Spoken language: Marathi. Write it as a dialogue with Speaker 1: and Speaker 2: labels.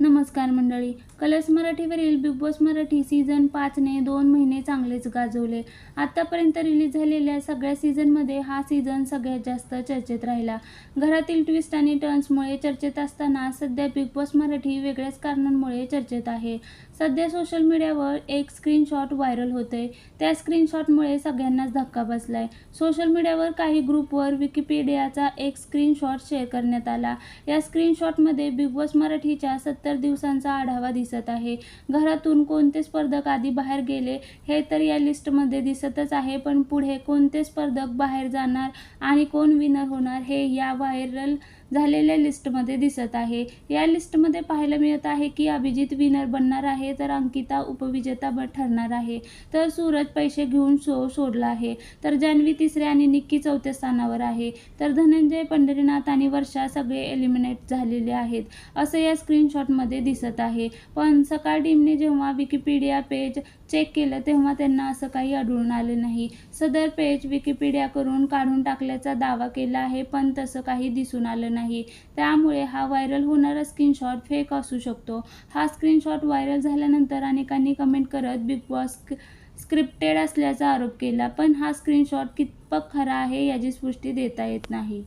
Speaker 1: नमस्कार मंडळी. कलर्स मराठीवरील बिग बॉस मराठी सीझन पाचने दोन महिने चांगलेच गाजवले. आत्तापर्यंत रिलीज झालेल्या सगळ्या सीझनमध्ये हा सीझन सगळ्यात जास्त चर्चेत राहिला. घरातील ट्विस्ट आणि टर्न्समुळे चर्चेत असताना सध्या बिग बॉस मराठी वेगळ्याच कारणांमुळे चर्चेत आहे. सध्या सोशल मीडियावर एक स्क्रीनशॉट व्हायरल होते त्या स्क्रीनशॉटमुळे सगळ्यांनाच धक्का बसलाय. सोशल मीडियावर काही ग्रुपवर विकिपीडियाचा एक स्क्रीनशॉट शेअर करण्यात आला. या स्क्रीनशॉटमध्ये बिग बॉस मराठीच्या सत्तर दिवसांचा आढावा दिसत आहे. घरातून कोणते स्पर्धक आधी बाहेर गेले हे तर या लिस्टमध्ये दिसतच आहे पण पुढे कोणते स्पर्धक बाहेर जाणार आणि कोण विनर होणार हे या व्हायरल झालेल्या लिस्टमध्ये दिसत आहे. या लिस्टमध्ये पाहायला मिळत आहे की अभिजित विनर बनणार आहे तर अंकिता उपविजेता ठरणार आहे. तर सूरज पैसे घेऊन शो सोडला आहे. तर जान्हवी तिसऱ्या आणि निक्की चौथ्या स्थानावर आहे. तर धनंजय पंढरीनाथ आणि वर्षा सगळे एलिमिनेट झालेले आहेत. असं या मध्ये दिसत आहे. पण सकाळ टीमने जेव्हा विकिपीडिया पेज चेक केलं तेव्हा त्यांना असं काही आढळून आले नाही. सदर पेज विकिपीडिया करून काढून टाकल्याचा दावा केला आहे पण तसं काही दिसून आलं नाही. त्यामुळे हा व्हायरल होणारा स्क्रीनशॉट फेक असू शकतो. हा स्क्रीनशॉट व्हायरल झाल्यानंतर अनेकांनी कमेंट करत बिग बॉस स्क्रिप्टेड असल्याचा आरोप केला पण हा स्क्रीनशॉट कितपत खरा आहे याची पुष्टी देता येत नाही.